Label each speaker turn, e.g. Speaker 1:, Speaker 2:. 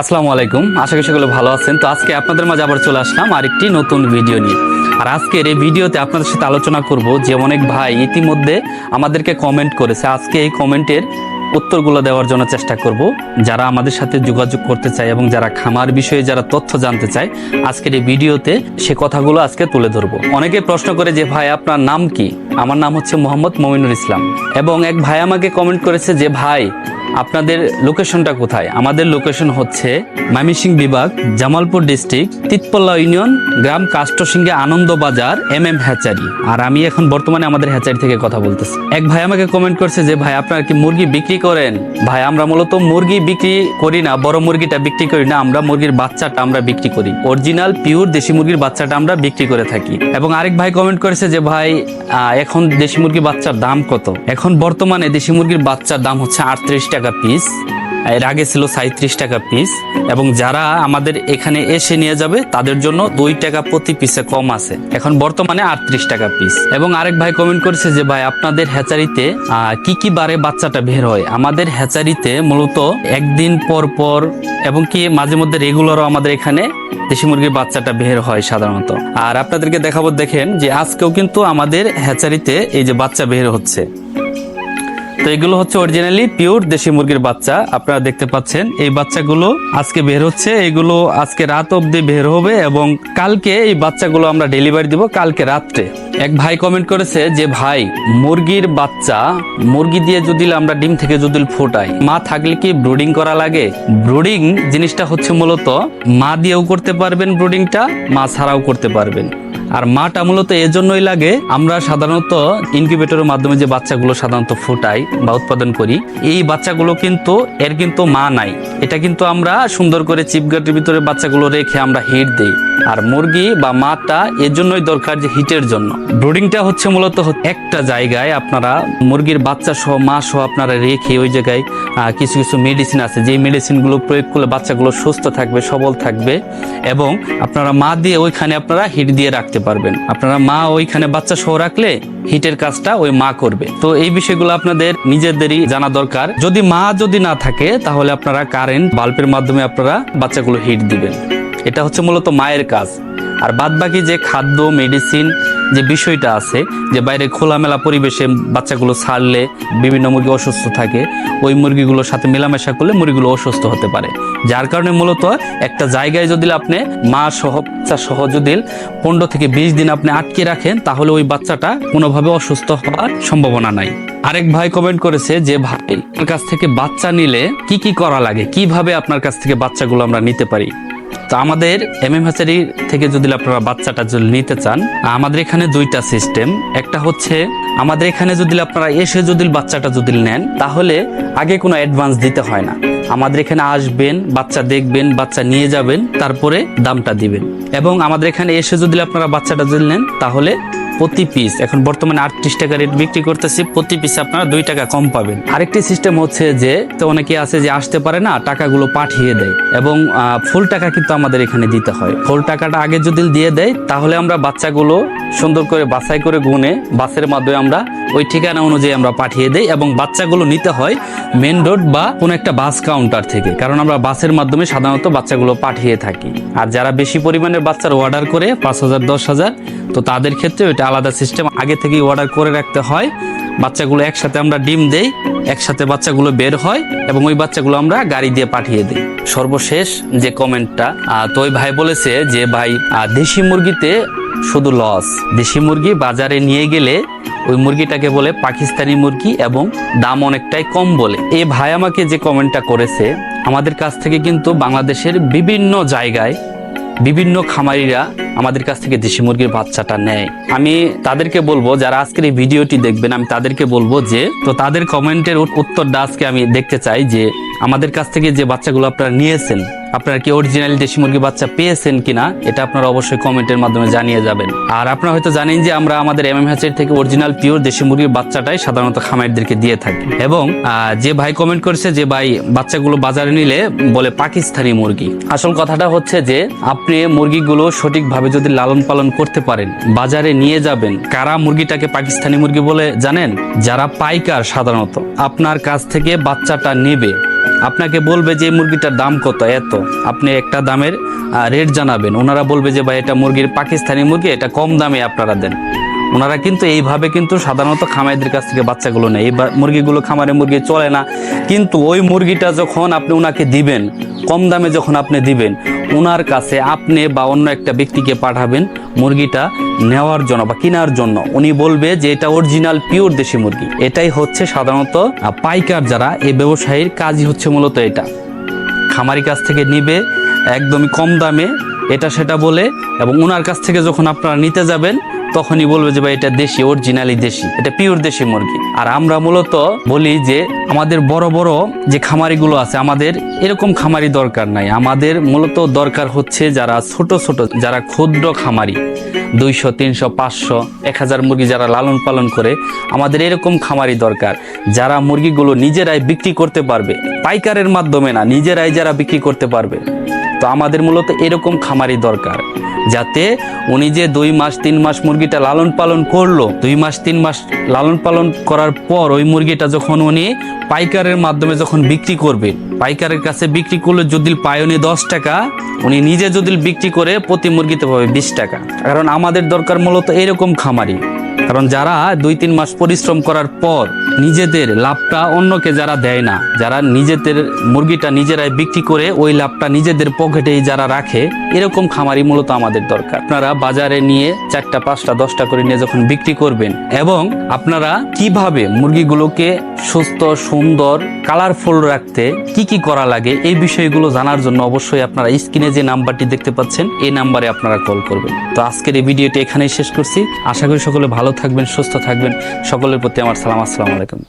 Speaker 1: আসসালামু আলাইকুম। আশা করি সকলে ভালো আছেন। তো আজকে আপনাদের মাঝে আবার চলে আসলাম আরেকটি নতুন ভিডিও নিয়ে। আর আজকের এই ভিডিওতে আপনাদের সাথে আলোচনা করব যে অনেক ভাই ইতিমধ্যে আমাদেরকে কমেন্ট করেছে। আজকে এই কমেন্টের উত্তরগুলো দেওয়ার জন্য চেষ্টা করব। যারা আমাদের সাথে যোগাযোগ করতে চায় এবং যারা খামার বিষয়ে যারা তথ্য জানতে চায়, আজকের এই ভিডিওতে সে কথাগুলো আজকে তুলে ধরবো। অনেকে প্রশ্ন করে যে, ভাই, আপনার নাম কি? আমার নাম হচ্ছে মোহাম্মদ মমিনুল ইসলাম। এবং এক ভাই আমাকে কমেন্ট করেছে যে, ভাই, আপনাদের লোকেশনটা কোথায়? আমাদের লোকেশন হচ্ছে ময়মনসিংহ বিভাগ, জামালপুর ডিস্ট্রিক্ট তিতপল্লা ইউনিয়ন গ্রাম কাষ্টসিংহে Ananda Bazar M M hatchery আর আমি এখন বর্তমানে আমাদের হ্যাচারি থেকে কথা বলতেছি। এক ভাই আমাকে কমেন্ট করছে যে, ভাই, আপনারা কি মুরগি বিক্রি করেন? ভাই, আমরা মূলত মুরগি বিক্রি করি না, বড় মুরগিটা বিক্রি করি না, আমরা মুরগির বাচ্চাটা আমরা বিক্রি করি। অরিজিনাল পিওর দেশি মুরগির বাচ্চাটা আমরা বিক্রি করে থাকি। এবং আরেক ভাই কমেন্ট করেছে যে, ভাই এখন দেশি মুরগির বাচ্চার দাম কত? এখন বর্তমানে দেশি মুরগির বাচ্চার দাম হচ্ছে আটত্রিশ টাকা পিস এর আগে ছিল সাঁত্রিশ টাকা পিস এবং যারা আমাদের এখানে এসে নিয়ে যাবে, তাদের জন্য দুই টাকা প্রতি পিসে কম আছে। এখন বর্তমানে আটত্রিশ টাকা পিস এবং আরেক ভাই কমেন্ট করেছে যে, ভাই, আপনাদের হ্যাচারিতে কি কি বারে বাচ্চাটা বের হয়? আমাদের হ্যাচারিতে মূলত একদিন পর পর, এবং কি মাঝে মধ্যে রেগুলারও আমাদের এখানে দেশি মুরগির বাচ্চাটা বের হয় সাধারণত। আর আপনাদেরকে দেখাবো, দেখেন যে আজকেও কিন্তু আমাদের হ্যাচারিতে এই যে বাচ্চা বের হচ্ছে। তো এগুলো হচ্ছে অরিজিনালি পিওর দেশি মুরগির বাচ্চা। আপনারা দেখতে পাচ্ছেন, এই বাচ্চাগুলো আজকে বের হচ্ছে। এগুলো আজকে রাত অবধি বের হবে এবং কালকে এই বাচ্চাগুলো আমরা ডেলিভারি দিব কালকে রাত্রে। এক ভাই কমেন্ট করেছে যে, ভাই, মুরগির বাচ্চা, মুরগি দিয়ে যদি আমরা ডিম থেকে যদি ফোটাই, মা থাকলে কি ব্রুডিং করা লাগে? ব্রুডিং জিনিসটা হচ্ছে মূলত মা দিয়েও করতে পারবেন ব্রুডিংটা মা ছাড়াও করতে পারবেন। আর মাটা মূলত এজন্যই লাগে, আমরা সাধারণত ইনকিউবেটরের মাধ্যমে যে বাচ্চাগুলো সাধারণত ফুটাই বা উৎপাদন করি, এই বাচ্চাগুলো কিন্তু, এর কিন্তু মা নাই। এটা কিন্তু আমরা সুন্দর করে চিপগাটের ভিতরে বাচ্চাগুলো রেখে আমরা হিট দেই। আর মুরগি বা মাটা এর জন্যই দরকার যে হিটের জন্য। ব্রুডিংটা হচ্ছে মূলত একটা জায়গায় আপনারা মুরগির বাচ্চা সহ, মা সহ আপনারা রেখে ওই জায়গায় কিছু কিছু মেডিসিন আছে। যে মেডিসিনগুলো প্রয়োগ করলে বাচ্চাগুলো সুস্থ থাকবে, সবল থাকবে এবং আপনারা মা দিয়ে ওইখানে আপনারা হিট দিয়ে রাখতে পারবেন। আপনারা মা ওইখানে বাচ্চা সহ রাখলে হিটের কাজটা ওই মা করবে। তো এই বিষয়গুলো আপনাদের নিজেদেরই জানা দরকার। যদি মা যদি না থাকে, তাহলে আপনারা কারেন্ট বাল্বের মাধ্যমে আপনারা বাচ্চাগুলো হিট দিবেন। এটা হচ্ছে মূলত মায়ের কাজ। আর বাদবাকি যে খাদ্য মেডিসিন যে বিষয়টা আছে, যে বাইরে খোলামেলা পরিবেশে বাচ্চাগুলো ছাড়লে বিভিন্ন মুরগি অসুস্থ থাকে, ওই মুরগিগুলোর সাথে মেলামেশা করলে মুরগিগুলো অসুস্থ হতে পারে। যার কারণে মূলত একটা জায়গায় যদি আপনি মা সহ বাচ্চা সহ যদি পনেরো থেকে বিশ দিন আপনি আটকে রাখেন, তাহলে ওই বাচ্চাটা কোনোভাবে অসুস্থ হওয়ার সম্ভাবনা নাই। আরেক ভাই কমেন্ট করেছে যে, ভাই কাছ থেকে বাচ্চা নিলে কি কি করা লাগে? কীভাবে আপনার কাছ থেকে বাচ্চাগুলো আমরা নিতে পারি? তো আমাদের এম এম হাসারি থেকে যদি আপনারা বাচ্চাটা যদি নিতে চান, আমাদের এখানে দুইটা সিস্টেম একটা হচ্ছে, আমাদের এখানে যদি আপনারা এসে যদি বাচ্চাটা যদি নেন, তাহলে আগে কোনো অ্যাডভান্স দিতে হয় না। আমাদের এখানে আসবেন, বাচ্চা দেখবেন, বাচ্চা নিয়ে যাবেন, তারপরে দামটা দিবেন। এবং আমাদের এখানে এসে যদি আপনারা বাচ্চাটা যদি নেন, তাহলে প্রতি পিস এখন বর্তমানে আটত্রিশ টাকা রেট বিক্রি করতেছি, প্রতি পিস আপনারা দুই টাকা কম পাবেন। আরেকটি সিস্টেম হচ্ছে যে, তো অনেকে আছে যে আসতে পারে না, টাকাগুলো পাঠিয়ে দেয় এবং ফুল টাকা কিন্তু আমাদের এখানে দিতে হয়। ফুল টাকাটা আগে যদি দিয়ে দেয়, তাহলে আমরা বাচ্চাগুলো সুন্দর করে বাছাই করে গুনে, বাসের মাধ্যমে আমরা ওই ঠিকানা অনুযায়ী আমরা পাঠিয়ে দেই এবং বাচ্চাগুলো নিতে হয় মেন রোড বা কোনো একটা বাস কাউন্টার থেকে। কারণ আমরা বাসের মাধ্যমে সাধারণত বাচ্চাগুলো পাঠিয়ে থাকি। আর যারা বেশি পরিমাণের বাচ্চার অর্ডার করে, পাঁচ হাজার, দশ হাজার, তো তাদের ক্ষেত্রে ওইটা আলাদা সিস্টেম। আগে থেকেই অর্ডার করে রাখতে হয়। বাচ্চাগুলো একসাথে আমরা ডিম দেই, একসাথে বাচ্চাগুলো বের হয় এবং ওই বাচ্চাগুলো আমরা গাড়ি দিয়ে পাঠিয়ে দিই। সর্বশেষ যে কমেন্টটা তো ওই ভাই বলেছে যে, ভাই দেশি মুরগিতে শুধু লস। দেশি মুরগি বাজারে নিয়ে গেলে ওই মুরগিটাকে বলে পাকিস্তানি মুরগি এবং দাম অনেকটাই কম বলে। এই ভাই আমাকে যে কমেন্টটা করেছে, আমাদের কাছ থেকে কিন্তু বাংলাদেশের বিভিন্ন জায়গায় বিভিন্ন খামারিরা আমাদের কাছ থেকে দেশি মুরগির বাচ্চাটা নেয়। আমি তাদেরকে বলব, যারা আজকের এই ভিডিওটি দেখবেন, আমি তাদেরকে বলব যে, তো তাদের কমেন্টের উত- উত্তরটা আজকে আমি দেখতে চাই যে, আমাদের কাছ থেকে যে বাচ্চাগুলো আপনারা নিয়েছেন আপনারা কি অরিজিনাল দেশি মুরগি বাচ্চা পেয়েছেন কিনা, এটা আপনারা অবশ্যই কমেন্টের মাধ্যমে জানিয়ে যাবেন। আর আপনারা হয়তো জানেন যে আমরা আমাদের এম এম হ্যাচের থেকে অরিজিনাল পিওর দেশি মুরগির বাচ্চাটাই সাধারণত খামারদেরকে দিয়ে থাকি। এবং যে ভাই কমেন্ট করেছে যে ভাই বাচ্চাগুলো বাজারে নিলে বলে পাকিস্তানি মুরগি। আসল কথাটা হচ্ছে যে, আপনি মুরগিগুলো সঠিকভাবে যদি লালন পালন করতে পারেন, বাজারে নিয়ে যাবেন, কারা মুরগিটাকে পাকিস্তানি মুরগি বলে জানেন? যারা পাইকার সাধারণত। আপনার কাছ থেকে বাচ্চাটা নেবে আপনাকে বলবে যে মুরগিটার দাম কত, এত। আপনি একটা দামের রেট জানাবেন। ওনারা বলবে যে, ভাই, এটা মুরগির পাকিস্তানি মুরগি, এটা কম দামে আপনারা দেন। ওনারা কিন্তু এইভাবে কিন্তু সাধারণত খামারিদের কাছ থেকে বাচ্চাগুলো নেয়। এই মুরগিগুলো খামারে মুরগি চলে না, কিন্তু ওই মুরগিটা যখন আপনি ওনাকে দিবেন, কম দামে যখন আপনি দিবেন ওনার কাছে আপনি বা অন্য একটা ব্যক্তিকে পাঠাবেন মুরগিটা নেওয়ার জন্য বা কেনার জন্য। উনি বলবে যে এটা অরিজিনাল পিওর দেশি মুরগি। এটাই হচ্ছে সাধারণত পাইকার যারা এই ব্যবসায়ীর কাজই হচ্ছে মূলত এটা। খামারি কাছ থেকে নিবে, একদমই কম দামে, এটা সেটা বলে, এবং ওনার কাছ থেকে যখন আপনারা নিতে যাবেন তখনই বলবে যে ভাই, এটা দেশি অরিজিনালি দেশি। এটা পিওর দেশি মুরগি। আর আমরা মূলত বলি যে, আমাদের বড় বড় যে খামারিগুলো আছে, আমাদের এরকম খামারি দরকার নাই। আমাদের মূলত দরকার হচ্ছে যারা ছোট ছোট, যারা ক্ষুদ্র খামারি, দুইশো, তিনশো, পাঁচশো, এক হাজার মুরগি যারা লালন পালন করে, আমাদের এরকম খামারি দরকার। যারা মুরগিগুলো নিজেরাই বিক্রি করতে পারবে, পাইকারের মাধ্যমে না, নিজেরাই যারা বিক্রি করতে পারবে। তো আমাদের মূলত এরকম খামারি দরকার। যাতে উনি যে দুই মাস, তিন মাস মুরগিটা লালন পালন করল, দুই মাস, তিন মাস লালন পালন করার পর ওই মুরগিটা যখন উনি পাইকারের মাধ্যমে যখন বিক্রি করবে, পাইকারের কাছে বিক্রি করলে যদি পায় উনি দশ টাকা, উনি নিজে যদি বিক্রি করে প্রতি মুরগিতে পাবে বিশ টাকা। কারণ আমাদের দরকার মূলত এরকম খামারি কারণ যারা দুই তিন মাস পরিশ্রম করার পর নিজেদের লাভটা অন্যকে যারা দেয় না, যারা নিজেদের মুরগিটা নিজেরাই বিক্রি করে ওই লাভটা নিজেদের পকেটেই যারা রাখে, এরকম খামারি মূলত আমাদের দরকার। আপনারা বাজারে নিয়ে চারটা, পাঁচটা, দশটা করে নিয়ে যখন বিক্রি করবেন এবং আপনারা কীভাবে মুরগিগুলোকে সুস্থ, সুন্দর কালারফুল রাখতে কি কি করা লাগে, এই বিষয়গুলো জানার জন্য অবশ্যই আপনারা স্ক্রিনে যে নাম্বারটি দেখতে পাচ্ছেন, এই নাম্বারে আপনারা কল করবেন। তো আজকের এই ভিডিওটি এখানেই শেষ করছি। আশা করি সকলে ভালো থাকবেন সুস্থ থাকবেন। সকলের প্রতি আমার সালাম আসসালামু আলাইকুম।